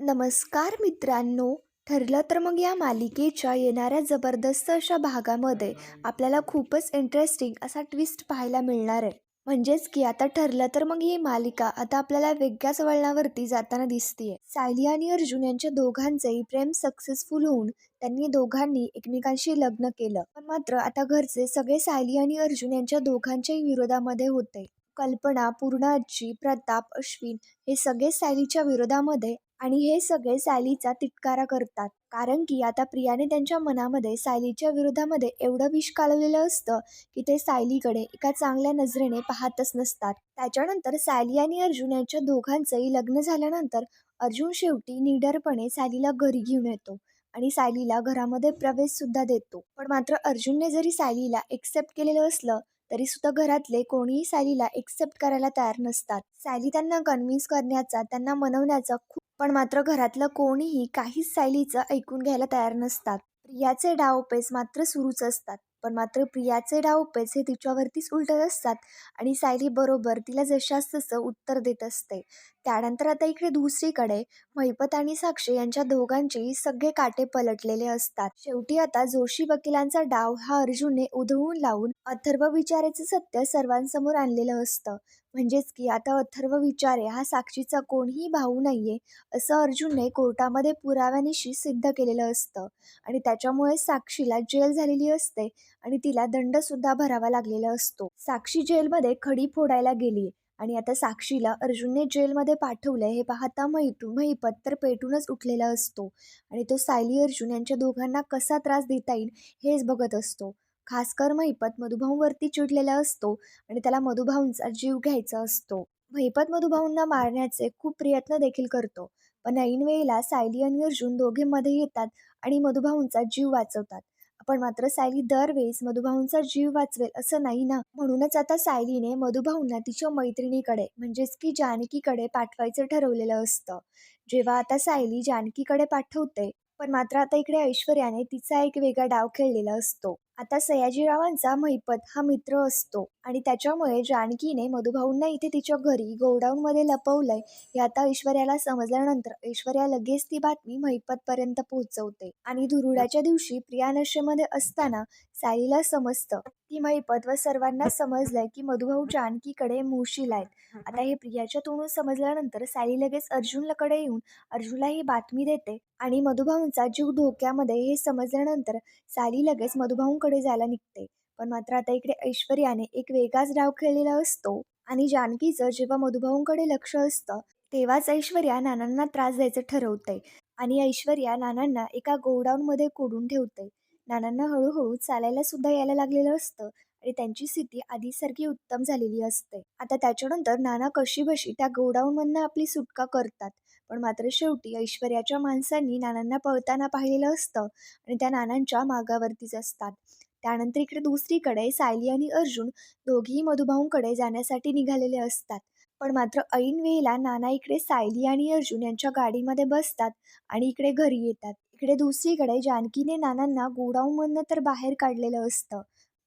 नमस्कार मित्रांनो ठरलं तर मग या मालिकेच्या येणाऱ्या जबरदस्त अशा भागामध्ये आपल्याला खूपच इंटरेस्टिंग असा ट्विस्ट पाहायला मिळणार आहे. म्हणजेच की आता ठरलं तर मग ही मालिका आता आपल्याला वेगळ्याच वळणावरती जाताना दिसतीये. सायली आणि अर्जुन यांच्या दोघांचेही प्रेम सक्सेसफुल होऊन त्यांनी दोघांनी एकमेकांशी लग्न केलं. पण मात्र आता घरचे सगळे सायली आणि अर्जुन यांच्या दोघांच्याही विरोधामध्ये होते. कल्पना पूर्ण आजी प्रताप अश्विन हे सगळे सायलीच्या विरोधामध्ये आणि हे सगळे सायलीचा तिटकारा करतात. कारण की आता प्रियाने त्यांच्या मनामध्ये सायलीच्या विरोधामध्ये एवढं विष कालवलेलं असतं की ते सायलीकडे एका चांगल्या नजरेने पाहतच नसतात. त्याच्यानंतर सायली आणि अर्जुन यांच्या दोघांचंही लग्न झाल्यानंतर अर्जुन शेवटी निडरपणे सायलीला घरी घेऊन येतो आणि सायलीला घरामध्ये प्रवेश सुद्धा देतो. पण मात्र अर्जुनने जरी सायलीला एक्सेप्ट केलेलं असलं तरी सुद्धा घरातले कोणीही सॅलीला एक्सेप्ट करायला तयार नसतात. सॅली त्यांना कन्व्हिन्स करण्याचा त्यांना मनवण्याचा खूप पण मात्र घरातलं कोणीही काहीच सॅलीचं ऐकून घ्यायला तयार नसतात. प्रियाचे डावपेच मात्र सुरूच असतात. पण मात्र प्रियाचे डावपेच हे तिच्यावरतीच उलटत असतात आणि सायली बरोबर तिला जशास तसं उत्तर देत असते. त्यानंतर आता इकडे दुसरीकडे महिपत आणि साक्षी यांच्या दोघांची सगळे काटे पलटलेले असतात. शेवटी आता जोशी वकिलांचा डाव हा अर्जुनने उधळून लावून अथर्व विचाराचं सत्य सर्वांसमोर आणलेलं असतं. म्हणजेच की आता अथर्व विचारे हा साक्षीचा कोणीही भाऊ नाहीये असं अर्जुनने कोर्टामध्ये पुराव्यानिशी सिद्ध केलेलं असतं. आणि त्याच्यामुळे साक्षीला जेल झालेली असते आणि तिला दंडसुद्धा भरावा लागलेला असतो. साक्षी जेलमध्ये खडी फोडायला गेली आणि आता साक्षीला अर्जुनने जेलमध्ये पाठवलंय हे पाहता महितू महिपत तर पेटूनच उठलेला असतो. आणि तो सायली अर्जुन यांच्या दोघांना कसा त्रास देता येईल हेच बघत असतो. खासकर महिपत मधुभाऊंवरती चिडलेला असतो आणि त्याला मधुभाऊंचा जीव घ्यायचा असतो. महिपत मधुभाऊंना मारण्याचे खूप प्रयत्न देखील करतो. पण ऐन वेळेला सायली आणि अर्जुन दोघे मध्ये येतात आणि मधुभाऊंचा जीव वाचवतात. पण मात्र सायली दरवेळेस मधुभाऊंचा जीव वाचवेल असं नाही ना? म्हणूनच आता सायलीने मधुभाऊंना तिच्या मैत्रिणीकडे म्हणजेच की जानकीकडे पाठवायचं ठरवलेलं असतं. जेव्हा आता सायली जानकीकडे पाठवते पण मात्र आता इकडे ऐश्वर्याने तिचा एक वेगळा डाव खेळलेला असतो. आता सयाजीरावांचा महिपत हा मित्र असतो. आणि त्याच्यामुळे जानकीने मधुभाऊंना इथे तिच्या घरी गोडाऊनमध्ये लपवलंय हे आता ऐश्वर्याला समजल्यानंतर ऐश्वर्या लगेच ती बातमी महिपतपर्यंत पोहोचवते. आणि धुरुडाच्या दिवशी प्रिया नशेमध्ये असताना साईला समजतं की महिपत व सर्वांना समजलंय की मधुभाऊ जानकीकडे मुशील आहेत. आता हे प्रियाच्या तोंडून समजल्यानंतर साली लगेच अर्जुनकडे येऊन अर्जुनला ही बातमी देते आणि मधुभाऊंचा जीव धोक्यामध्ये हे समजल्यानंतर साली लगेच मधुभाऊंकडे जायला निघते. पण मात्र आता इकडे ऐश्वर्याने एक वेगळाच डाव खेळलेला असतो आणि जानकीचं जेव्हा मधुभाऊंकडे लक्ष असतं तेव्हाच ऐश्वर्या नानांना त्रास द्यायचं ठरवते आणि ऐश्वर्या नानांना एका गोडाऊनमध्ये कोडून ठेवते नानांना हळूहळू चालायला सुद्धा यायला लागलेलं असतं आणि त्यांची स्थिती आधीसारखी उत्तम झालेली असते. आता त्याच्यानंतर नाना कशी बशी त्या गोडाऊनमधनं आपली सुटका करतात पण मात्र शेवटी ऐश्वर्याच्या माणसांनी नानांना पळताना पाहिलेलं असतं आणि त्या नानांच्या मागावरतीच असतात. त्यानंतर इकडे दुसरीकडे सायली आणि अर्जुन दोघीही मधुभाऊंकडे जाण्यासाठी निघालेले असतात. पण मात्र ऐन वेळेला नाना इकडे सायली आणि अर्जुन यांच्या गाडीमध्ये बसतात आणि इकडे घरी येतात. इकडे दुसरीकडे जानकीने नानांना गोडाऊनमधनं तर बाहेर काढलेलं असतं.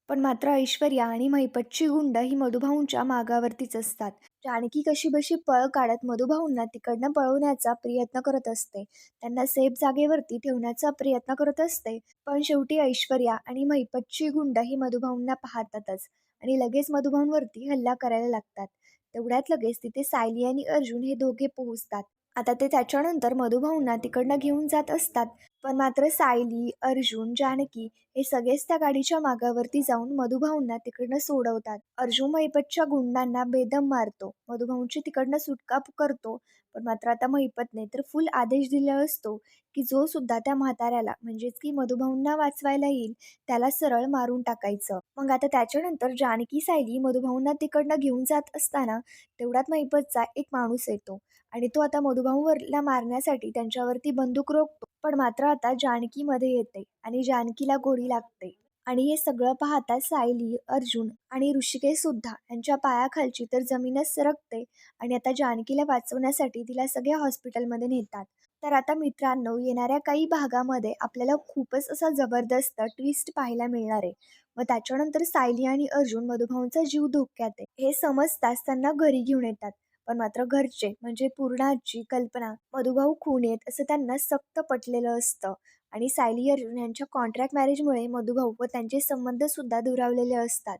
पण मात्र ऐश्वर्या आणि महिपतची गुंड ही मधुभाऊंच्या मागावरतीच असतात. जानकी कशी बशी पळ काढत मधुभाऊंना तिकडनं पळवण्याचा प्रयत्न करत असते. त्यांना सेफ जागेवरती ठेवण्याचा प्रयत्न करत असते. पण शेवटी ऐश्वर्या आणि महिपतची गुंड ही मधुभाऊंना पाहतातच आणि लगेच मधुभाऊंवरती हल्ला करायला लागतात. तेवढ्यात लगेच तिथे सायली आणि अर्जुन हे दोघे पोहोचतात. आता ते त्याच्यानंतर मधुभाऊंना तिकडनं घेऊन जात असतात. पण मात्र सायली अर्जुन जानकी हे सगळेच त्या गाडीच्या मागावरती जाऊन मधुभाऊंना तिकडनं सोडवतात. अर्जुन मैपतच्या गुंडांना बेदम मारतो. मधुभाऊंची तिकडनं सुटका करतो. पण मात्र आता महिपतने तर फुल आदेश दिला असतो की जो सुद्धा त्या म्हाताऱ्याला म्हणजेच की मधुभाऊंना वाचवायला येईल त्याला सरळ मारून टाकायचं. मग आता त्याच्यानंतर जानकी सायली मधुभाऊंना तिकडनं घेऊन जात असताना तेवढ्यात महिपतचा एक माणूस येतो आणि तो आता मधुभाऊवरला मारण्यासाठी त्यांच्यावरती बंदूक रोखतो. पण मात्र आता जानकीमध्ये येते आणि जानकीला गोळी लागते. आणि हे सगळं पाहता सायली अर्जुन आणि ऋषिकेशसुद्धा यांच्या पायाखालची तर जमीनच सरकते आणि आता जानकीला वाचवण्यासाठी तिला सगळ्या हॉस्पिटलमध्ये नेतात. तर आता मित्रांनो येणाऱ्या काही भागामध्ये आपल्याला खूपच असा जबरदस्त ट्विस्ट पाहायला मिळणार आहे. मग त्याच्यानंतर सायली आणि अर्जुन मधुभाऊंचा जीव धोक्यात आहे. हे समजताच त्यांना घरी घेऊन येतात. पण मात्र घरचे म्हणजे पूर्णाची कल्पना मधुभाऊ खून येत असं त्यांना सक्त पटलेलं असतं. आणि सायली अर्जुन यांच्या कॉन्ट्रॅक्ट मॅरेजमुळे मधुभाऊ व त्यांचे संबंधसुद्धा दुरावलेले असतात.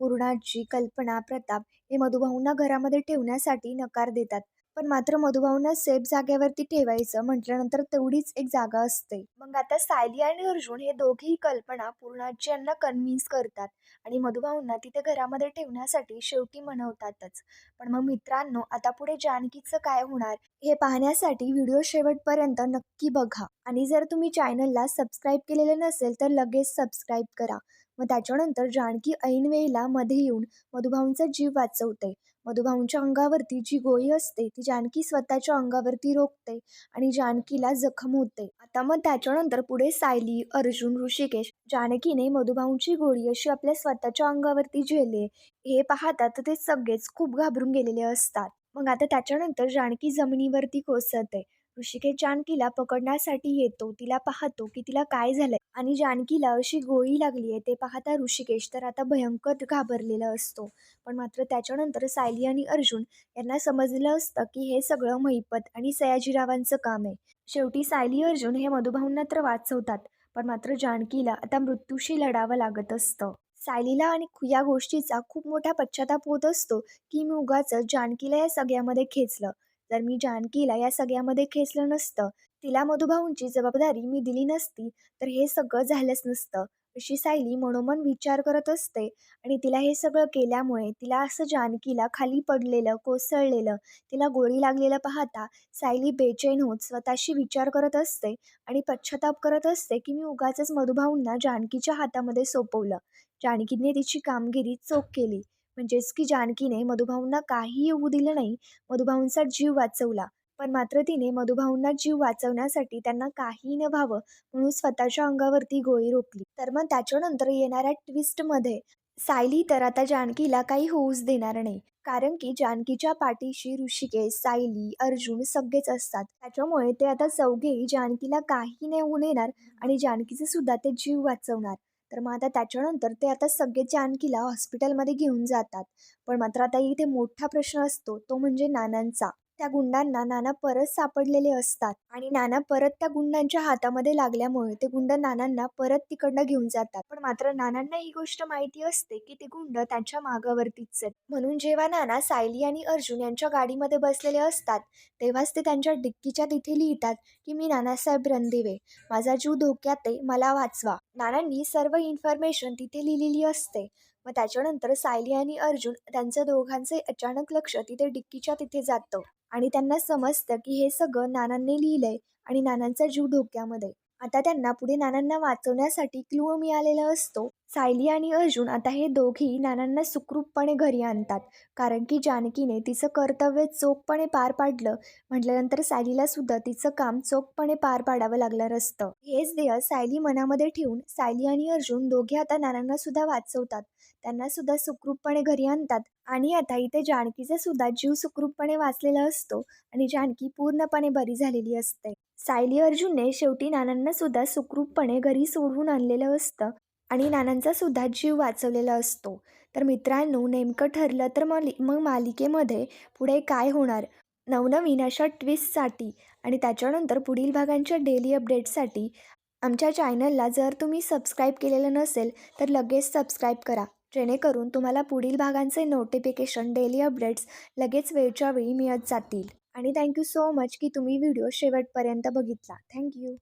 पूर्णाची कल्पना प्रताप हे मधुभाऊंना घरामध्ये ठेवण्यासाठी नकार देतात. पण मात्र मधुभाऊंना सेफ जागेवरती ठेवायचं म्हटल्यानंतर तेवढीच एक जागा असते. मग आता सायली आणि अर्जुन हे दोघेही कल्पना पूर्णाजी यांना कन्व्हिन्स करतात आणि मधुभाऊंना तिथे घरामध्ये ठेवण्यासाठी शेवटी म्हणवतातच पण मग मित्रांनो आता पुढे जानकीचं काय होणार हे पाहण्यासाठी व्हिडिओ शेवटपर्यंत नक्की बघा. आणि जर तुम्ही चॅनलला सबस्क्राईब केलेलं नसेल तर लगेच सबस्क्राईब करा. मग त्याच्यानंतर जानकी ऐनवेळीला मध्ये येऊन मधुभाऊंचा जीव वाचवते. मधुभाऊंच्या अंगावरती जी गोळी असते ती जानकी स्वतःच्या अंगावरती रोखते आणि जानकीला जखम होते. आता मग त्याच्यानंतर पुढे सायली अर्जुन ऋषिकेश जानकीने मधुभाऊंची गोळी अशी आपल्या स्वतःच्या अंगावरती झेले. हे पाहतात ते सगळेच खूप घाबरून गेलेले असतात. मग आता त्याच्यानंतर जानकी जमिनीवरती कोसळते. ऋषिकेश जानकीला पकडण्यासाठी येतो. तिला पाहतो की तिला काय झालंय आणि जानकीला अशी गोळी लागली आहे ते पाहता ऋषिकेश तर आता भयंकर घाबरलेला असतो. पण मात्र त्याच्यानंतर सायली आणि अर्जुन यांना समजलं असतं की हे सगळं महिपत आणि सयाजीरावांचं काम आहे. शेवटी सायली अर्जुन हे मधुभाऊंना तर वाचवतात पण मात्र जानकीला आता मृत्यूशी लढावं लागत असतं. सायलीला आणि या गोष्टीचा खूप मोठा पश्चाताप होत असतो की मी उगाच जानकीला या सगळ्यामध्ये खेचलं. जर मी जानकीला या सगळ्यामध्ये खेचलं नसतं तिला मधुभाऊंची जबाबदारी मी दिली नसती तर हे सगळं झालंच नसतं. अशी सायली मनोमन विचार करत असते आणि तिला हे सगळं केल्यामुळे तिला असं जानकीला खाली पडलेलं कोसळलेलं तिला गोळी लागलेलं पाहता सायली बेचैन होत स्वतःशी विचार करत असते आणि पश्चाताप करत असते की मी उगाचच मधुभाऊंना जानकीच्या हातामध्ये सोपवलं. जानकीने तिची कामगिरी चोख केली. म्हणजेच की जानकीने मधुभाऊंना काही येऊ दिलं नाही मधुभाऊंचा जीव वाचवला. पण मात्र तिने मधुभाऊंना जीव वाचवण्यासाठी त्यांना काही न व्हावं म्हणून स्वतःच्या अंगावरती गोळी रोखली तर मग त्याच्यानंतर येणाऱ्या ट्विस्टमध्ये सायली तर आता जानकीला काही होऊच देणार नाही. कारण की जानकीच्या पाठीशी ऋषिकेश सायली अर्जुन सगळेच असतात. त्याच्यामुळे ते आता चौघेही जानकीला काही नाही होऊन येणार आणि जानकीचे सुद्धा ते जीव वाचवणार. तर मग आता त्याच्यानंतर ते आता सगळे जानकीला हॉस्पिटलमध्ये घेऊन जातात. पण मात्र आता इथे मोठा प्रश्न असतो तो म्हणजे नानांचा. त्या गुंडांना नाना परत सापडलेले असतात. आणि नाना परत त्या गुंडांच्या हातामध्ये लागल्यामुळे ते गुंड नानांना परत तिकडनं घेऊन जातात. पण मात्र नानांना ही गोष्ट माहिती असते की ते गुंड त्यांच्या मागावरतीच आहेत. म्हणून जेव्हा नाना सायली आणि अर्जुन यांच्या गाडीमध्ये बसलेले असतात तेव्हाच ते त्यांच्या डिक्कीच्या तिथे लिहितात की मी नानासाहेब रणदिवे. माझा जीव धोक्यात आहे मला वाचवा. नानांनी सर्व इन्फॉर्मेशन तिथे लिहिलेली असते. मग त्याच्यानंतर सायली आणि अर्जुन त्यांचं दोघांचे अचानक लक्ष तिथे डिक्कीच्या तिथे जातं. आणि त्यांना समजतं की हे सगळं नानांनी लिहिलंय आणि नानांचा जीव धोक्यामध्ये. आता त्यांना पुढे नानांना वाचवण्यासाठी क्लू मिळालेला असतो सायली आणि अर्जुन. आता हे दोघी नानांना सुखरूपपणे घरी आणतात कारण की जानकीने तिचं कर्तव्य चोखपणे पार पाडलं. म्हटल्यानंतर सायलीला सुद्धा तिचं काम चोखपणे पार पाडावं लागलं असतं. हेच ध्येय सायली मनामध्ये ठेवून सायली आणि अर्जुन दोघे आता नानांना सुद्धा वाचवतात. त्यांना सुद्धा सुखरूपपणे घरी आणतात. आणि आता इथे जानकीचा सुद्धा जीव सुखरूपपणे वाचलेला असतो आणि जानकी पूर्णपणे बरी झालेली असते. सायली अर्जुनने शेवटी नानांना सुद्धा सुखरूपपणे घरी सोडवून आणलेलं असतं आणि नानांचा सुद्धा जीव वाचवलेला असतो. तर मित्रांनो नेमकं ठरलं तर माली मग मालिकेमध्ये पुढे काय होणार? नवनवीन अशा ट्विस्टसाठी आणि त्याच्यानंतर पुढील भागांच्या डेली अपडेट्ससाठी आमच्या चॅनलला जर तुम्ही सबस्क्राईब केलेलं नसेल तर लगेच सबस्क्राईब करा. जेणेकरून तुम्हाला पुढील भागांचे नोटिफिकेशन डेली अपडेट्स लगेच वेळच्या वेळी मिळत जातील. आणि थँक्यू सो मच की तुम्ही व्हिडिओ शेवटपर्यंत बघितला. थँक्यू